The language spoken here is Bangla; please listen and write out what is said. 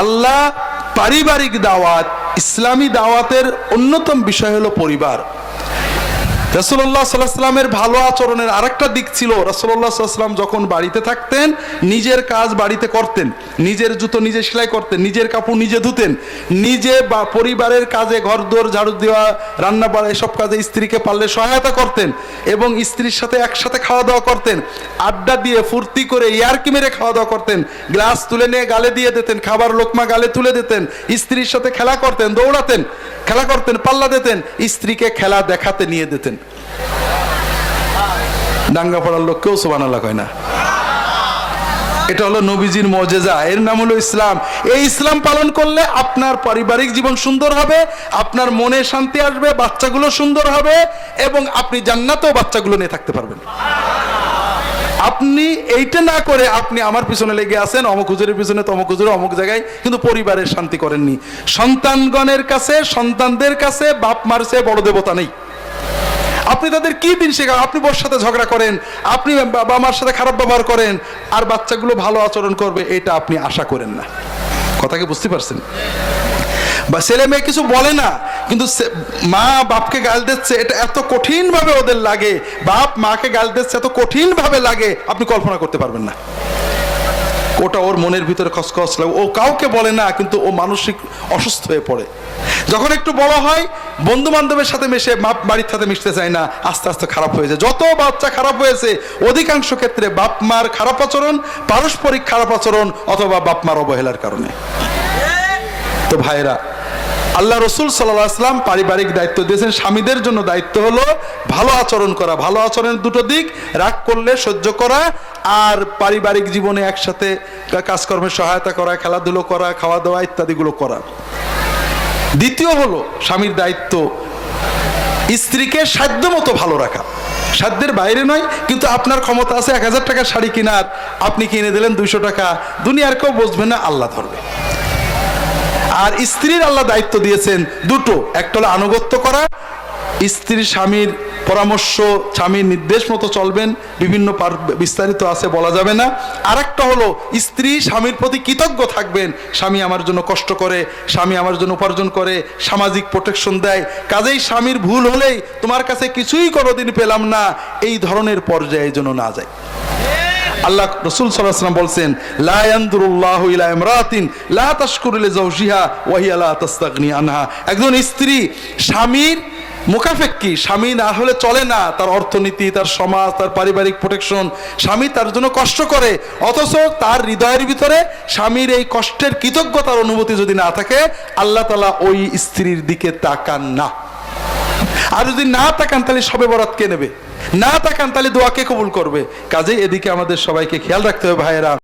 আল্লাহ পারিবারিক দাওয়াত ইসলামী দাওয়াতের অন্যতম বিষয় হলো পরিবার। রসুল্লাহ সাল্লাহামের ভালো আচরণের আরেকটা দিক ছিল রসুল্লাহ সাল্লাম যখন বাড়িতে থাকতেন, নিজের কাজ বাড়িতে করতেন, নিজের জুতো নিজে সেলাই করতেন, নিজের কাপড় নিজে ধুতেন, নিজে বা পরিবারের কাজে ঘর দোর ঝাড়ু দেওয়া, রান্না বাড়া, এসব কাজে স্ত্রীকে পারলে সহায়তা করতেন এবং স্ত্রীর সাথে একসাথে খাওয়া দাওয়া করতেন, আড্ডা দিয়ে ফুর্তি করে ইয়ারকি মেরে খাওয়া দাওয়া করতেন, গ্লাস তুলে নিয়ে গালে দিয়ে দিতেন, খাবার লোকমা গালে তুলে দিতেন, স্ত্রীর সাথে খেলা করতেন, দৌড়াতেন, খেলা করতেন, পাল্লা দিতেন, স্ত্রীকে খেলা দেখাতে নিয়ে দিতেন। দাঙ্গা পড়ার লোক কেউ সোবান আল্লাহ কয় না। এটা হলো নবীজির মজেজা এর নাম হলো ইসলাম। এই ইসলাম পালন করলে আপনার পারিবারিক জীবন সুন্দর হবে, আপনার মনে শান্তি আসবে, বাচ্চাগুলো সুন্দর হবে, এবং আপনি জান্নাতেও বাচ্চাগুলো নিয়ে থাকতে পারবেন। আপনি এইটা না করে আপনি আমার পিছনে লেগে আছেন, অমুক হুজুরের পিছনে, তমুক হুজুরে অমুক জায়গায়, কিন্তু পরিবারের শান্তি করেননি। সন্তানগণের কাছে, সন্তানদের কাছে বাপ মারছে বড় দেবতা নেই। আপনি তাদের কি দিন শেখান? আপনি বোর সাথে ঝগড়া করেন, আপনি বাবা মার সাথে খারাপ ব্যবহার করেন, আর বাচ্চাগুলো ভালো আচরণ করবে, এটা আপনি আশা করেন না। কথাকে বুঝতে পারছেন? বা ছেলে মেয়ে কিছু বলে না, কিন্তু মা বাপকে গাল দিচ্ছে, এটা এত কঠিনভাবে ওদের লাগে। বাপ মাকে গাল দিচ্ছে, এত কঠিনভাবে লাগে, আপনি কল্পনা করতে পারবেন না। ওটা ওর মনের ভিতরে খসখস লাগে। ও কাউকে বলে না, কিন্তু ও মানসিক অসুস্থ হয়ে পড়ে। যখন একটু বড় হয় বন্ধু বান্ধবের সাথে মেশে বাপ বাড়ির সাথে মিশতে চায় না, আস্তে আস্তে খারাপ হয়ে যায়। যত বাচ্চা খারাপ হয়েছে, অধিকাংশ ক্ষেত্রে বাপ মার খারাপ আচরণ, পারস্পরিক খারাপ আচরণ অথবা বাপ মার অবহেলার কারণে। তো ভাইরা আল্লাহ রসুল সাল্লাহ আসলাম পারিবারিক দায়িত্ব দিয়েছেন। স্বামীদের জন্য দায়িত্ব হলো ভালো আচরণ করা। ভালো আচরণের দুটো দিক, রাগ করলে সহ্য করা আর পারিবারিক জীবনে একসাথে কাজকর্মে সহায়তা করা, খেলাধুলো করা খাওয়া দাওয়া ইত্যাদিগুলো করা। দ্বিতীয় হলো স্বামীর দায়িত্ব স্ত্রীকে সাধ্য মতো ভালো রাখা। সাধ্যের বাইরে নয়, কিন্তু আপনার ক্ষমতা আছে এক হাজার টাকার শাড়ি কেনার। আপনি কিনে দিলেন দুইশো টাকা। দুনিয়ার কেউ বসবে না, আল্লাহ ধরবে। আর স্ত্রীর আল্লাহ দায়িত্ব দিয়েছেন দুটো। একটা হলো আনুগত্য করা স্ত্রী স্বামীর পরামর্শ, স্বামীর নির্দেশ মতো চলবেন, বিভিন্ন বিস্তারিত আছে, বলা যাবে না। আর একটা হলো, স্ত্রী স্বামীর প্রতি কৃতজ্ঞ থাকবেন। স্বামী আমার জন্য কষ্ট করে, স্বামী আমার জন্য উপার্জন করে, সামাজিক প্রোটেকশন দেয়। কাজেই স্বামীর ভুল হলেই তোমার কাছে কিছুই কোনোদিন পেলাম না। এই ধরনের পর্যায়ে যেন না যায়। আল্লাহ রসুল সাল্লাম বলছেন, লা ইয়ানদুরুল্লাহু ইলা ইমরাতিন, লা তাশকুরু লিজাওজিহা ওয়া আনহা। একজন স্ত্রী, স্বামীর মুখাফেক কি স্বামী না হলে চলে না। তার অর্থনীতি, তার সমাজ, তার পারিবারিক প্রোটেকশন, স্বামী তার জন্য কষ্ট করে। অথচ তার হৃদয়ের ভিতরে স্বামীর এই কষ্টের কৃতজ্ঞতার অনুভূতি যদি না থাকে, আল্লাহ তালা ওই স্ত্রীর দিকে তাকান না। আর যদি না তাকান তাহলে সবে বরাত কে নেবে? না তাকান তাহলে দোয়াকে কবুল করবে? কাজেই এদিকে আমাদের সবাইকে খেয়াল রাখতে হবে ভাইয়েরা।